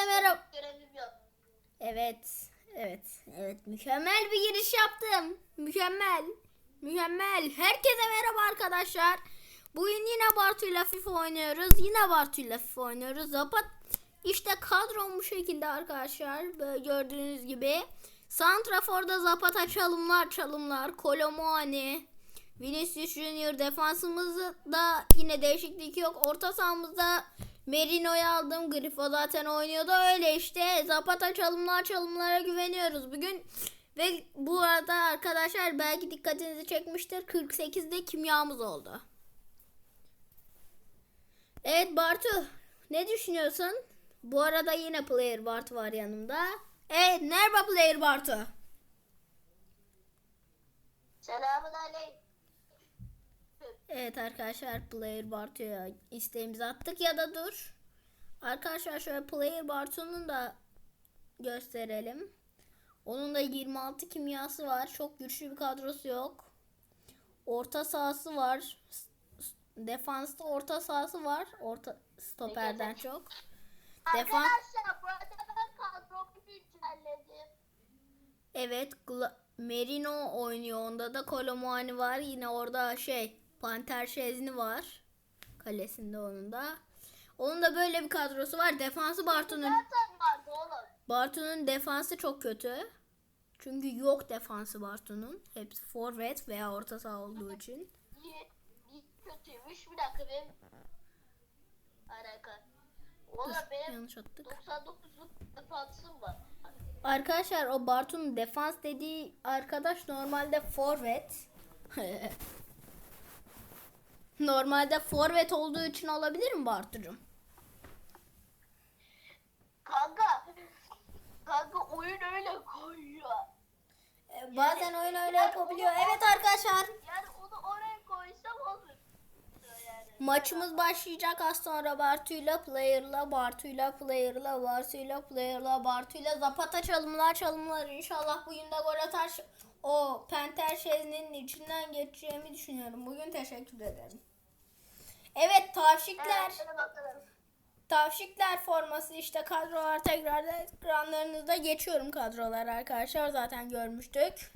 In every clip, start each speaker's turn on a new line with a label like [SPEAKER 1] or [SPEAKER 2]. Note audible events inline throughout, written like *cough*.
[SPEAKER 1] Herkese merhaba. Evet. Evet. Evet. Mükemmel bir giriş yaptım. Mükemmel. Mükemmel. Herkese merhaba arkadaşlar. Bugün yine Bartu'yla FIFA oynuyoruz. Yine Bartu'yla FIFA oynuyoruz. Zapat işte kadrom bu şekilde arkadaşlar. Böyle gördüğünüz gibi. Santrafor'da Zapata çalımlar çalımlar. Kolomuani. Vinicius Junior defansımızda da yine değişiklik yok. Orta sahamızda Merino'yu aldım. Grifo zaten oynuyordu. Öyle işte. Zapata çalımlar çalımlara güveniyoruz bugün. Ve bu arada arkadaşlar belki dikkatinizi çekmiştir. 48'de kimyamız oldu. Evet Bartu. Ne düşünüyorsun? Bu arada yine player Bartu var yanımda. Evet merhaba player Bartu.
[SPEAKER 2] Selamun aleyküm.
[SPEAKER 1] Evet arkadaşlar Player Bartu'ya isteğimizi attık ya da dur. Arkadaşlar şöyle Player Bartu'nun da gösterelim. Onun da 26 kimyası var. Çok güçlü bir kadrosu yok. Orta sahası var. Defansta orta sahası var. Orta stoperden çok. Defans
[SPEAKER 2] Arkadaşlar bu arada ben kadromu güncelledim.
[SPEAKER 1] Evet, Merino oynuyor. Onda da Kolomuani var. Yine orada şey, Panter Şezni var. Kalesinde onun da. Onun da böyle bir kadrosu var. Defansı Bartu'nun. Bartu'nun defansı çok kötü. Çünkü yok defansı Bartu'nun. Hepsi forvet veya orta saha olduğu için.
[SPEAKER 2] Kötüymüş? Bir dakika benim... Alaka. Oğlum
[SPEAKER 1] Dur,
[SPEAKER 2] benim
[SPEAKER 1] yanlış attık.
[SPEAKER 2] 99'luk defansım var.
[SPEAKER 1] Arkadaşlar o Bartu'nun defans dediği arkadaş normalde forvet. *laughs* normalde forvet olduğu için olabilir mi Bartu'cum?
[SPEAKER 2] Kanka. Kanka oyun öyle koyuyor.
[SPEAKER 1] Ee, Bazen oyun öyle yapabiliyor. Evet arkadaşlar.
[SPEAKER 2] Yani onu oraya koysam olur. Yani.
[SPEAKER 1] Maçımız başlayacak az sonra Bartu'yla player'la Bartu'yla player'la Bartu'yla player'la Bartu'yla Zapata çalımlar çalımlar inşallah bugün de gol atar. O Penter Şezni'nin içinden geçeceğimi düşünüyorum. Bugün teşekkür ederim. Evet tavşikler.
[SPEAKER 2] Evet, bakalım.
[SPEAKER 1] Tavşikler forması işte kadrolar tekrar da ekranlarınızda geçiyorum kadrolar arkadaşlar zaten görmüştük.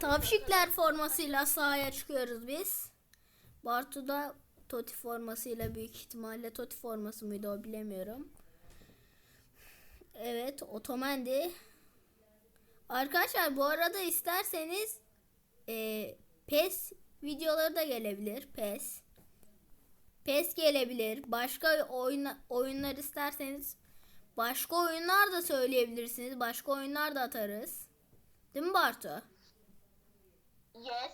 [SPEAKER 1] Tavşikler formasıyla sahaya çıkıyoruz biz. Bartu da Toti formasıyla büyük ihtimalle Toti forması mıydı o bilemiyorum. Evet Otomendi. Arkadaşlar bu arada isterseniz e, PES videoları da gelebilir. PES. PES gelebilir. Başka oyun, oyunlar isterseniz başka oyunlar da söyleyebilirsiniz. Başka oyunlar da atarız. Değil mi Bartu?
[SPEAKER 2] Yes.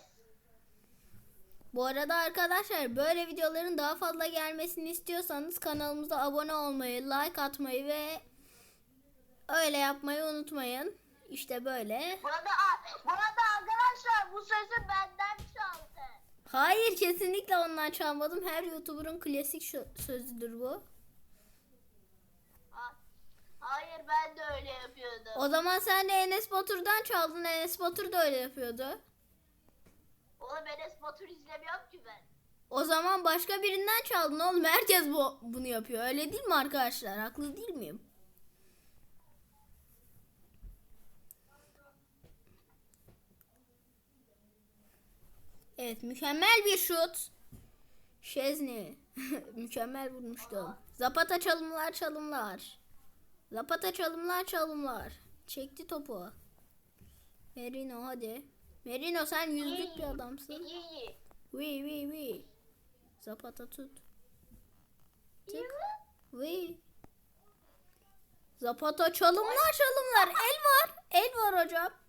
[SPEAKER 1] Bu arada arkadaşlar böyle videoların daha fazla gelmesini istiyorsanız kanalımıza abone olmayı, like atmayı ve öyle yapmayı unutmayın. İşte böyle.
[SPEAKER 2] Burada, burada arkadaşlar bu sözü benden çaldı.
[SPEAKER 1] Hayır kesinlikle ondan çalmadım. Her YouTuber'ın klasik sözüdür bu.
[SPEAKER 2] Ha- Hayır ben de öyle yapıyordum.
[SPEAKER 1] O zaman sen de Enes Batur'dan çaldın. Enes Batur da öyle yapıyordu.
[SPEAKER 2] Oğlum Enes Batur izlemiyorum ki ben.
[SPEAKER 1] O zaman başka birinden çaldın oğlum. Herkes bu bunu yapıyor. Öyle değil mi arkadaşlar? Haklı değil miyim? Evet, mükemmel bir şut. Şezni. *laughs* mükemmel vurmuştu. Zapata çalımlar çalımlar. Zapata çalımlar çalımlar. Çekti topu. Merino hadi. Merino sen yüzlük bir adamsın. Vi vi vi. Zapata tut. Tık. Vi. Zapata çalımlar çalımlar. El var. El var hocam.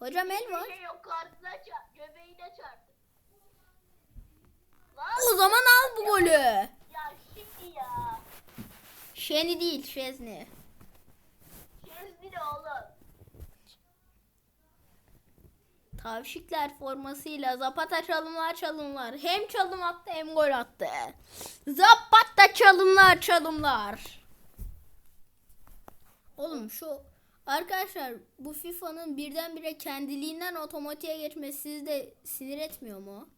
[SPEAKER 1] Hocam el var.
[SPEAKER 2] Şey yok karnına çarp. Göbeğine çarptı.
[SPEAKER 1] O zaman al bu golü.
[SPEAKER 2] ya şimdi ya.
[SPEAKER 1] Şeni değil Şezni.
[SPEAKER 2] Şezmi ne oğlum?
[SPEAKER 1] Tavşikler formasıyla Zapata çalımlar çalımlar. Hem çalım attı hem gol attı. Zapata çalımlar çalımlar. Oğlum şu arkadaşlar bu FIFA'nın birdenbire kendiliğinden otomatiğe geçmesi sizi de sinir etmiyor mu?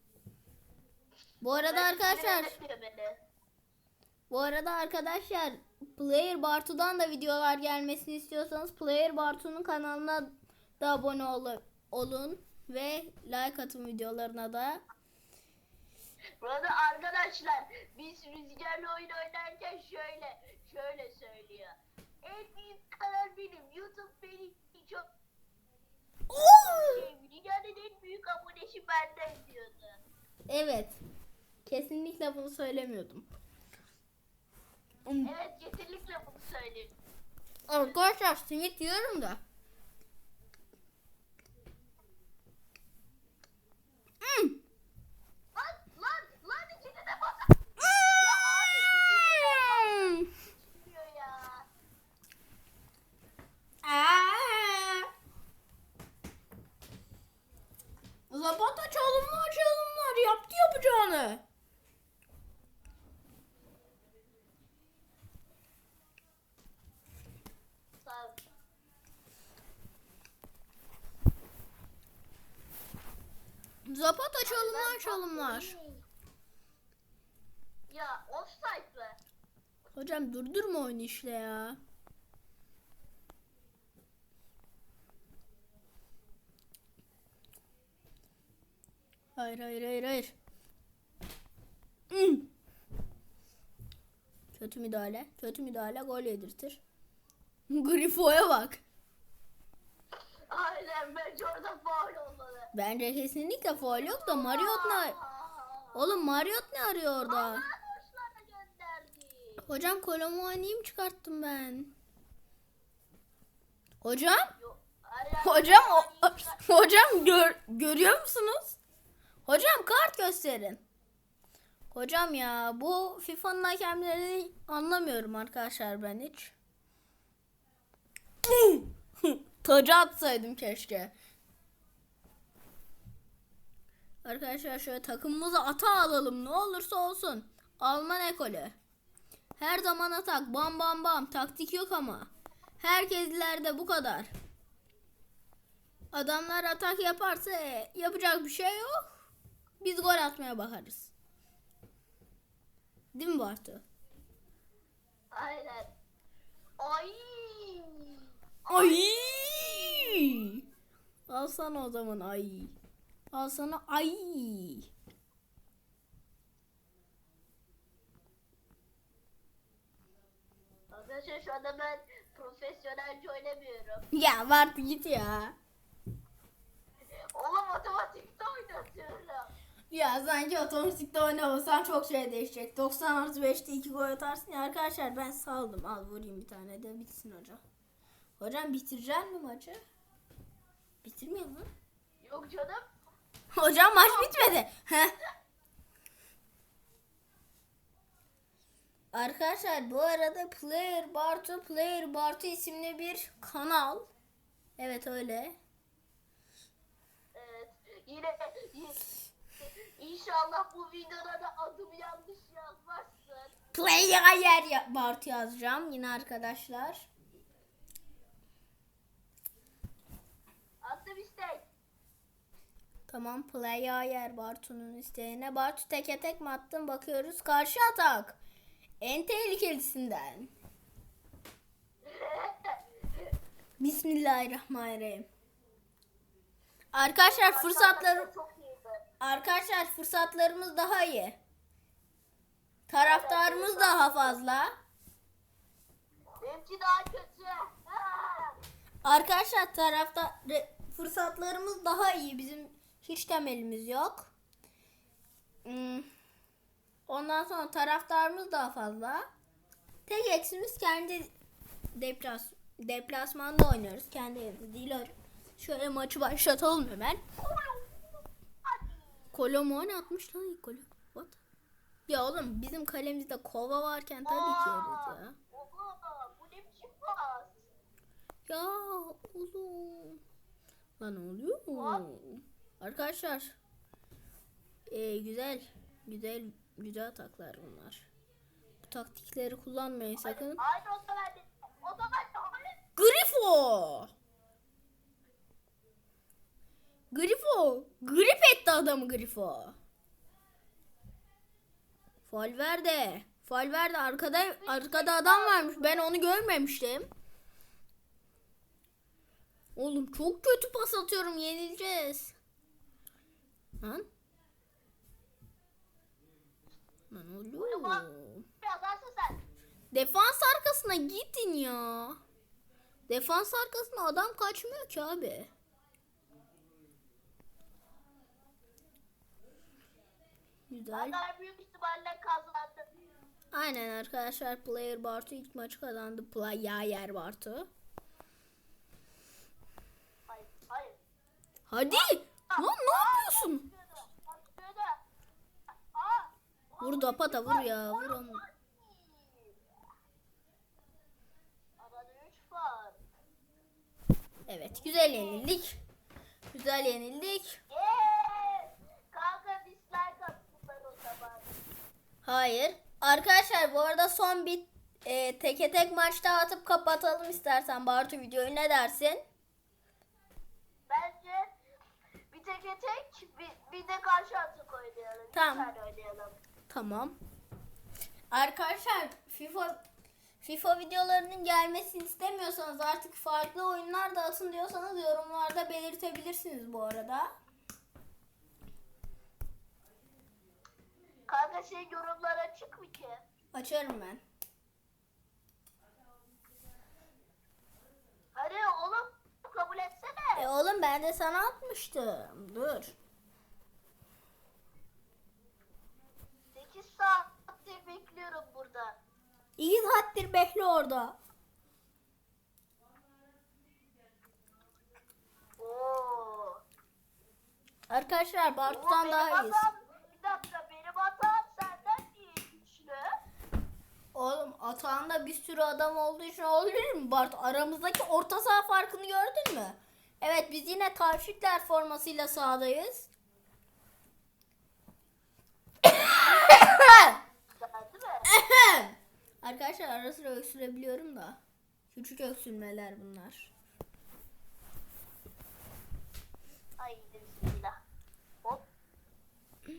[SPEAKER 1] Bu arada
[SPEAKER 2] Ben
[SPEAKER 1] arkadaşlar. Bu arada arkadaşlar Player Bartu'dan da videolar gelmesini istiyorsanız Player Bartu'nun kanalına da abone ol- olun ve like atın videolarına da.
[SPEAKER 2] Burada arkadaşlar biz rüzgarla oyun oynarken şöyle şöyle söylüyor. En büyük kanal benim. YouTube benim çok şey. Dünyanın en büyük abonesi benden diyordu.
[SPEAKER 1] Evet. Kesinlikle bunu söylemiyordum.
[SPEAKER 2] Evet kesinlikle bunu söylüyorum.
[SPEAKER 1] Arkadaşlar simit yiyorum da. Hmm.
[SPEAKER 2] Lan lan lan içine de basa.
[SPEAKER 1] Hmm.
[SPEAKER 2] Diyor ya.
[SPEAKER 1] Aa. Zapata çalımlar çalımlar yaptı yapacağını.
[SPEAKER 2] Sağ ol.
[SPEAKER 1] Zapata çalımlar.
[SPEAKER 2] Ya offside mı?
[SPEAKER 1] Hocam durdurma oyunu işte ya. Hayır hayır hayır hayır. Hmm. Kötü müdahale. Kötü müdahale gol yedirtir. *laughs* Grifo'ya bak.
[SPEAKER 2] Aynen bence orada faul olmalı.
[SPEAKER 1] Bence kesinlikle faul yok da Mariot ne? Oğlum Mariot ne arıyor orada?
[SPEAKER 2] Aa, boşlarına gönderdi.
[SPEAKER 1] Hocam Kolomuani'yi mi çıkarttım ben? Hocam?
[SPEAKER 2] Yok,
[SPEAKER 1] Hocam o, *laughs* hocam gör, görüyor musunuz? Hocam kart gösterin. Hocam ya bu FIFA'nın hakemlerini anlamıyorum arkadaşlar ben hiç. *laughs* Tacı atsaydım keşke. Arkadaşlar şöyle takımımıza ata alalım ne olursa olsun. Alman ekolü. Her zaman atak bam bam bam taktik yok ama. Herkeslerde bu kadar. Adamlar atak yaparsa e, yapacak bir şey yok. Biz gol atmaya bakarız. Değil mi Bartu?
[SPEAKER 2] Aynen. Ay.
[SPEAKER 1] Ay! Al sana o zaman ay. Al sana ay.
[SPEAKER 2] Arkadaşlar şu anda ben profesyonelce oynamıyorum.
[SPEAKER 1] Ya Bartu git ya.
[SPEAKER 2] Oğlum matematikte oynatıyorum.
[SPEAKER 1] Ya sanki otomatikte oynamasan çok şey değişecek. 90 artı 5'te 2 gol atarsın ya arkadaşlar ben saldım. Al vurayım bir tane de bitsin hocam. Hocam bitirecek mi maçı? Bitirmiyor mu?
[SPEAKER 2] Yok canım.
[SPEAKER 1] Hocam maç bitmedi. Heh. Arkadaşlar bu arada Player Bartu Player Bartu isimli bir kanal. Evet öyle.
[SPEAKER 2] Evet. Yine İnşallah bu videoda da adım yanlış yazmazsın.
[SPEAKER 1] Player Bartu yazacağım yine arkadaşlar.
[SPEAKER 2] Attım istek.
[SPEAKER 1] Tamam Player yer Bartu'nun isteğine. Bartu teke tek mi attın bakıyoruz. Karşı atak. En tehlikelisinden. *laughs* Bismillahirrahmanirrahim. Arkadaşlar fırsatları. Arkadaşlar fırsatlarımız daha iyi. Taraftarımız daha fazla.
[SPEAKER 2] Benimki daha kötü. Ha!
[SPEAKER 1] Arkadaşlar tarafta fırsatlarımız daha iyi. Bizim hiç temelimiz yok. Hmm. Ondan sonra taraftarımız daha fazla. Tek eksimiz kendi deplas deplasmanda oynuyoruz. Kendi evde değil. Şöyle maçı başlatalım hemen. Kolomon atmış lan ilk golü. What? Ya oğlum bizim kalemizde kova varken tabii ki yeriz ya.
[SPEAKER 2] Oha, bu ne biçim pas?
[SPEAKER 1] Ya oğlum. Lan oluyor mu? Arkadaşlar. Ee, güzel. Güzel güzel ataklar bunlar. Bu taktikleri kullanmayın sakın.
[SPEAKER 2] Hayır.
[SPEAKER 1] Grifo. Grifo. Grip etti adamı Grifo. Valverde. Valverde arkada arkada adam varmış. Ben onu görmemiştim. Oğlum çok kötü pas atıyorum. Yenileceğiz. Lan. Lan oğlum. Defans arkasına gidin ya. Defans arkasına adam kaçmıyor ki abi. Güzel.
[SPEAKER 2] Onlar büyük ihtimalle kazandı.
[SPEAKER 1] Aynen arkadaşlar Player Bartu ilk maçı kazandı. Player Bartu.
[SPEAKER 2] Hayır, hayır.
[SPEAKER 1] Hadi. Lan ne yapıyorsun? Vur da pata vur ya. Vur onu.
[SPEAKER 2] Arada 3 var.
[SPEAKER 1] Evet güzel yenildik. Güzel yenildik. Hayır. Arkadaşlar bu arada son bir e, teke tek maçta atıp kapatalım istersen Bartu videoyu ne dersin?
[SPEAKER 2] Bence bir tek bir, bir de karşı atık oynayalım.
[SPEAKER 1] Tamam.
[SPEAKER 2] Bir tane oynayalım.
[SPEAKER 1] Tamam. Arkadaşlar FIFA FIFA videolarının gelmesini istemiyorsanız artık farklı oyunlar da atın diyorsanız yorumlarda belirtebilirsiniz bu arada.
[SPEAKER 2] Kanka şey yorumlar açık mı ki?
[SPEAKER 1] Açarım ben.
[SPEAKER 2] Hadi oğlum kabul
[SPEAKER 1] E oğlum ben de sana atmıştım. Dur.
[SPEAKER 2] 8 saattir bekliyorum burada.
[SPEAKER 1] İyi saattir bekle orada.
[SPEAKER 2] Oo.
[SPEAKER 1] Arkadaşlar
[SPEAKER 2] Oo,
[SPEAKER 1] Bartu'dan
[SPEAKER 2] benim
[SPEAKER 1] daha iyiyiz.
[SPEAKER 2] Bir dakika benim hatam senden niye güçlü?
[SPEAKER 1] Oğlum atağında bir sürü adam olduğu için olabilir mi Bartu? Aramızdaki orta saha farkını gördün mü? Evet biz yine tavşikler formasıyla sahadayız. *coughs* Arkadaşlar ara sıra öksürebiliyorum da. Küçük öksürmeler bunlar.
[SPEAKER 2] Ay bismillah. Hop.
[SPEAKER 1] Hı?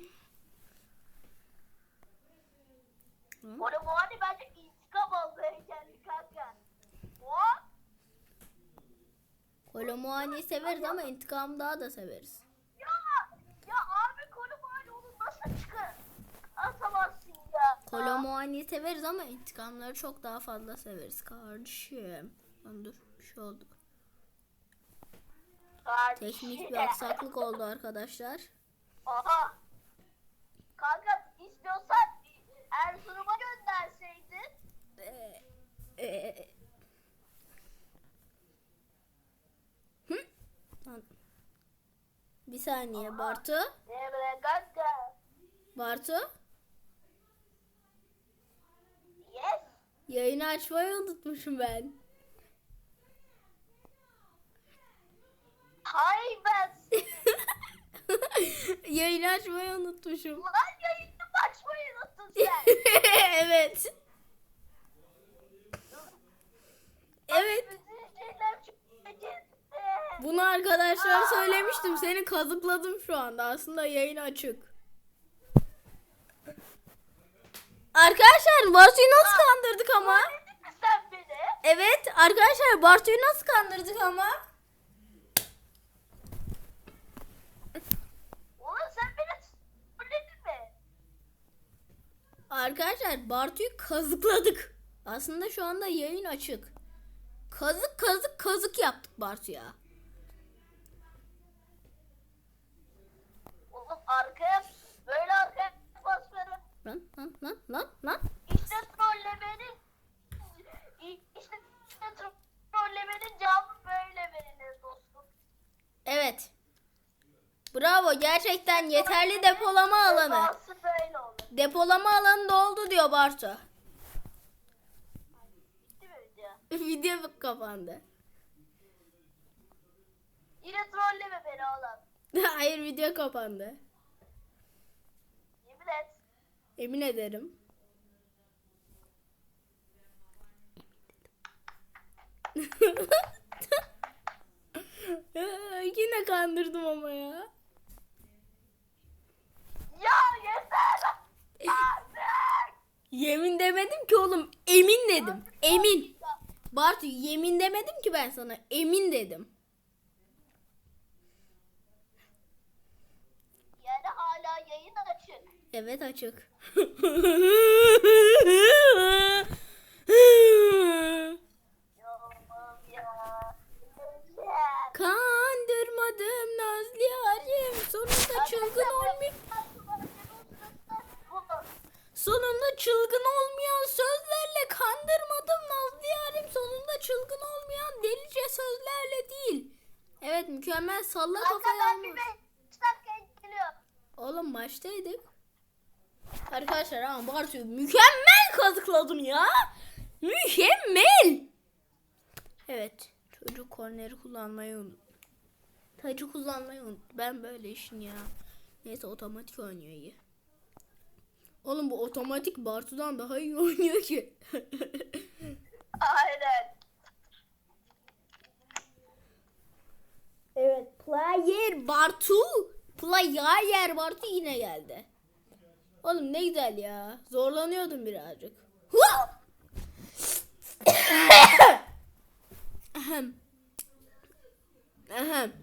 [SPEAKER 2] Oğlum o hani bence intikam almaya geldi kanka. Hop.
[SPEAKER 1] Kolomuani'yi severiz ama intikam daha da severiz.
[SPEAKER 2] Ya. Ya abi konu hani onu nasıl çıkar? Atamazsın ya.
[SPEAKER 1] Kolomuani'yi severiz ama intikamları çok daha fazla severiz kardeşim. Lan dur bir şey oldu.
[SPEAKER 2] Kardeşim.
[SPEAKER 1] Teknik bir aksaklık oldu arkadaşlar.
[SPEAKER 2] Aha. Kanka istiyorsan Erzurum'a gönderseydin.
[SPEAKER 1] Ee, e, Hı? Lan. Bir saniye Bartu.
[SPEAKER 2] Emre kanka.
[SPEAKER 1] Bartu.
[SPEAKER 2] Yes.
[SPEAKER 1] Yayını açmayı unutmuşum ben.
[SPEAKER 2] Hay ben. *laughs*
[SPEAKER 1] Yayını açmayı unutmuşum.
[SPEAKER 2] Lan yayını açmayı unuttun *laughs* sen.
[SPEAKER 1] evet. Evet.
[SPEAKER 2] Bütün şeyler çok gitti.
[SPEAKER 1] Bunu arkadaşlar söylemiştim. Seni kazıkladım şu anda. Aslında yayın açık. Arkadaşlar Bartu'yu nasıl kandırdık ama?
[SPEAKER 2] Sen beni?
[SPEAKER 1] Evet arkadaşlar Bartu'yu nasıl kandırdık ama?
[SPEAKER 2] Oğlum sen beni söyledin mi?
[SPEAKER 1] Arkadaşlar Bartu'yu kazıkladık. Aslında şu anda yayın açık. Kazık kazık kazık yaptık Bartu'ya.
[SPEAKER 2] Oğlum arkaya böyle arkaya pas verin.
[SPEAKER 1] Lan lan lan lan.
[SPEAKER 2] İşte trollemenin işte, işte trollemenin cevabı böyle verilir dostum.
[SPEAKER 1] Evet. Bravo gerçekten yeterli depolama alanı. Depolama alanı doldu diyor Bartu. *laughs*
[SPEAKER 2] Video
[SPEAKER 1] kapandı.
[SPEAKER 2] Yine trolleme beni oğlum. *laughs*
[SPEAKER 1] Hayır video kapandı.
[SPEAKER 2] Yemin.
[SPEAKER 1] Emin ederim. *laughs* Yine kandırdım ama ya.
[SPEAKER 2] Ya yeter. Anne.
[SPEAKER 1] dedim. Emin. Bartu yemin demedim ki ben sana. Emin dedim.
[SPEAKER 2] Yani hala yayın açık.
[SPEAKER 1] Evet açık. Kandırmadım Nazlı yarim. Sonunda çılgın olmuyor. Sonunda çılgın olmayan sözlerle kandırmadım Nazlı yarim. Sonunda çılgın olmayan delice sözlerle değil. Evet mükemmel salla kafayı almış. Oğlum baştaydık. Arkadaşlar ama Bartu'yu mükemmel kazıkladım ya. Mükemmel. Evet. Çocuk korneri kullanmayı unut. Tacı kullanmayı unut. Ben böyle işin ya. Neyse otomatik oynuyor iyi. Oğlum bu otomatik Bartu'dan daha iyi oynuyor ki. *laughs*
[SPEAKER 2] Aynen.
[SPEAKER 1] evet. Player Bartu. Player Bartu yine geldi. Oğlum ne güzel ya. Zorlanıyordum birazcık. Ahem. Ahem.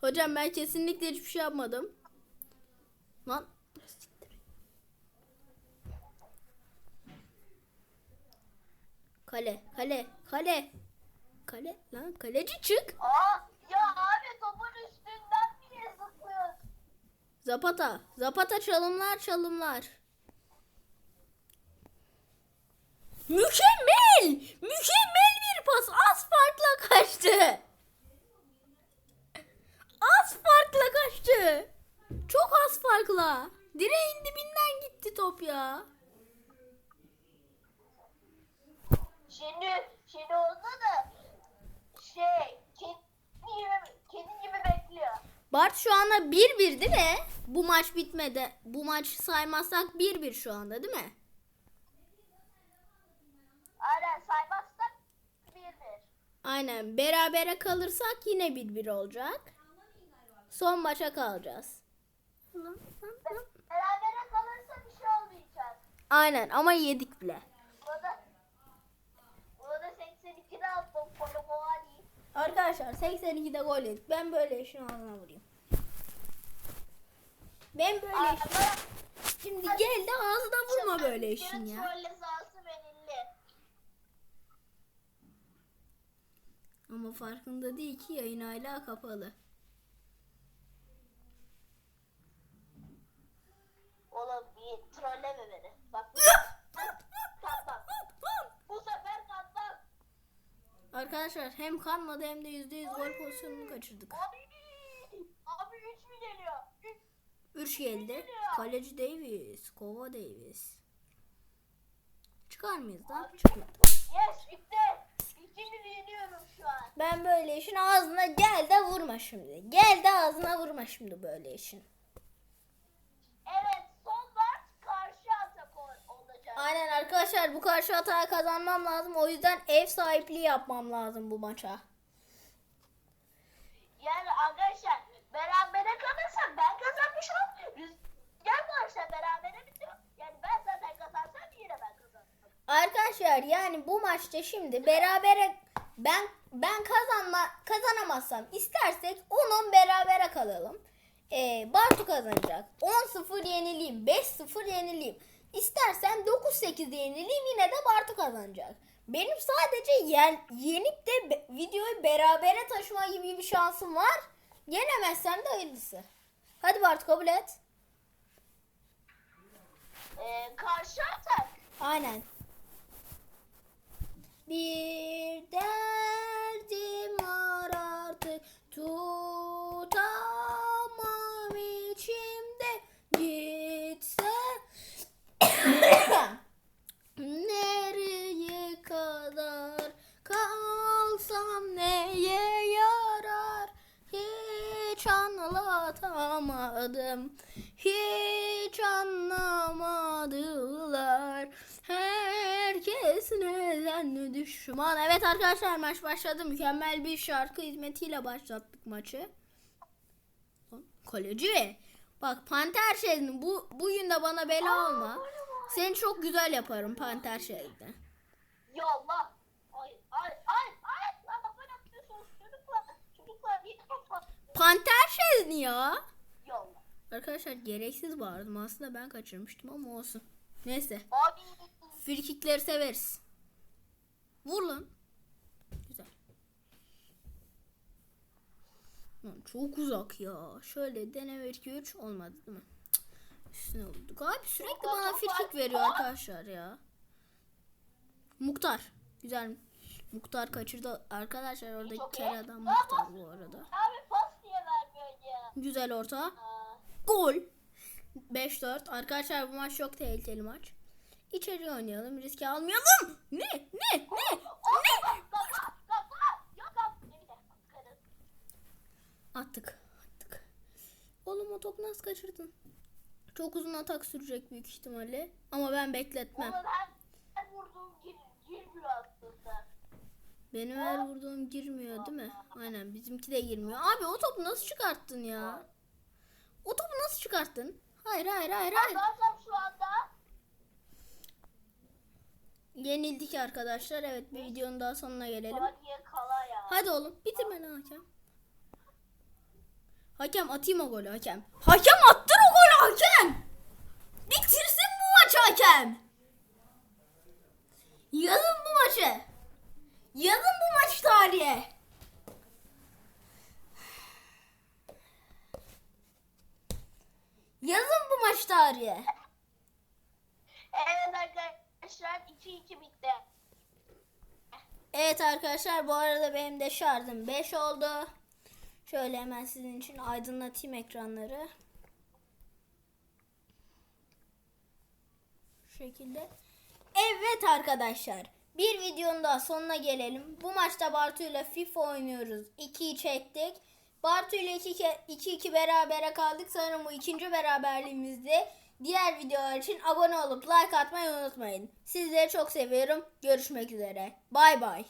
[SPEAKER 1] Hocam ben kesinlikle hiçbir şey yapmadım. Lan. Kale, kale, kale. Kale, lan kaleci çık.
[SPEAKER 2] Aa,
[SPEAKER 1] Zapata, Zapata çalımlar, çalımlar. Mükemmel! Mükemmel bir pas. Az farkla kaçtı. Az farkla kaçtı. Çok az farkla. Direğin dibinden gitti top ya.
[SPEAKER 2] Şimdi, şimdi oldu da şey, kedi gibi, kedi gibi bekliyor.
[SPEAKER 1] Bart şu anda 1-1 değil mi? Bu maç bitmedi. Bu maç saymazsak 1-1 şu anda değil mi?
[SPEAKER 2] Aynen saymazsak bir bir.
[SPEAKER 1] Aynen. Berabere kalırsak yine 1-1 olacak. Son maça kalacağız.
[SPEAKER 2] Berabere kalırsa bir şey olmayacak.
[SPEAKER 1] Aynen ama yedik bile.
[SPEAKER 2] Burada, burada 82'de attım Kolomovani.
[SPEAKER 1] Arkadaşlar 82'de gol yedik. Ben böyle işin ağzına vurayım. Ben böyle işin... Şimdi gel de ağzına vurma böyle işin ya. Ama farkında değil ki yayın hala kapalı.
[SPEAKER 2] Oğlum bir trolleme beni. Bak. *laughs*
[SPEAKER 1] Arkadaşlar hem kanmadı hem de %100 gol pozisyonunu kaçırdık.
[SPEAKER 2] Abi. Abi 3 mü geliyor? 3
[SPEAKER 1] Üç geldi. Kaleci Davis. Kova Davis. Çıkar mıyız lan? Çıkmadı.
[SPEAKER 2] Yes bitti. 2-1 yeniyorum şu an.
[SPEAKER 1] Ben böyle işin ağzına gel de vurma şimdi. Gel de ağzına vurma şimdi böyle işin.
[SPEAKER 2] Evet son maç karşı atak ol- olacak.
[SPEAKER 1] Aynen arkadaşlar bu karşı hata kazanmam lazım. O yüzden ev sahipliği yapmam lazım bu maça.
[SPEAKER 2] Yani arkadaşlar berabere kalırsa ben kazanmış olurum. Rüzgar varsa berabere bitiyor. Yani ben zaten kazansam yine ben kazanırım.
[SPEAKER 1] Arkadaşlar yani bu maçta şimdi berabere ben ben kazanma kazanamazsam istersek 10-10 berabere kalalım. Ee, Bartu kazanacak. 10-0 yenileyim, 5-0 yenileyim. İstersen 9-8 yenileyim yine de Bartu kazanacak. Benim sadece yen, yenip de be- videoyu berabere taşıma gibi bir şansım var. Yenemezsem de hayırlısı. Hadi Bartu kabul et.
[SPEAKER 2] Ee, karşı atak.
[SPEAKER 1] Aynen. Bir derdim var artık tutamam anlatamadım hiç anlamadılar herkes neden düşman evet arkadaşlar maç başladı mükemmel bir şarkı hizmetiyle başlattık maçı kaleci bak panter şeyini bu bugün de bana bela olma Seni çok güzel yaparım panter şeridi.
[SPEAKER 2] Ya Allah. Ay ay ay ay. Lan ne yapıyorsunuz çocuklar. Çocuklar?
[SPEAKER 1] Panter şeridi ya.
[SPEAKER 2] Allah.
[SPEAKER 1] Arkadaşlar gereksiz bağırdım. Aslında ben kaçırmıştım ama olsun. Neyse.
[SPEAKER 2] Abi.
[SPEAKER 1] Frikikleri severiz. Vur lan. Güzel. Lan çok uzak ya. Şöyle deneme 2 3 olmadı değil mi? Üstüne vurduk. Abi sürekli bana frikik veriyor arkadaşlar ya. Muhtar. Güzel. Muhtar kaçırdı. Arkadaşlar
[SPEAKER 2] iyi.
[SPEAKER 1] kere adam
[SPEAKER 2] pas.
[SPEAKER 1] bu arada.
[SPEAKER 2] Abi pas?
[SPEAKER 1] Güzel orta. Gol. 5-4. Arkadaşlar bu maç çok tehlikeli maç. İçeri oynayalım. Riske almayalım. Ne? Ne? Ne? Ne? Attık. Attık. Oğlum o topu nasıl kaçırdın? Çok uzun atak sürecek büyük ihtimalle. Ama ben bekletmem.
[SPEAKER 2] Onun her, her vurduğum gir, girmiyor aslında.
[SPEAKER 1] Benim her vurduğum girmiyor değil mi? Aynen bizimki de girmiyor. Abi o topu nasıl çıkarttın ya? O topu nasıl çıkarttın? Hayır hayır hayır hayır.
[SPEAKER 2] Zaten şu anda
[SPEAKER 1] Yenildik arkadaşlar. Evet bir videonun daha sonuna gelelim.
[SPEAKER 2] Saniye kala ya.
[SPEAKER 1] Hadi oğlum bitir beni hakem. Hakem atayım o golü hakem. Hakem attır o golü hakem. Bitirsin bu maçı hakem. Yazın bu maçı. Yazın bu maç tarihe. Yazın bu maç tarihe.
[SPEAKER 2] Evet arkadaşlar 2-2 bitti.
[SPEAKER 1] Evet arkadaşlar bu arada benim de şarjım 5 oldu. Şöyle hemen sizin için aydınlatayım ekranları. Şu şekilde. Evet arkadaşlar. Bir videonun daha sonuna gelelim. Bu maçta Bartu ile FIFA oynuyoruz. 2'yi çektik. Bartu ile 2-2 berabere kaldık. Sanırım bu ikinci beraberliğimizdi. Diğer videolar için abone olup like atmayı unutmayın. Sizleri çok seviyorum. Görüşmek üzere. Bay bay.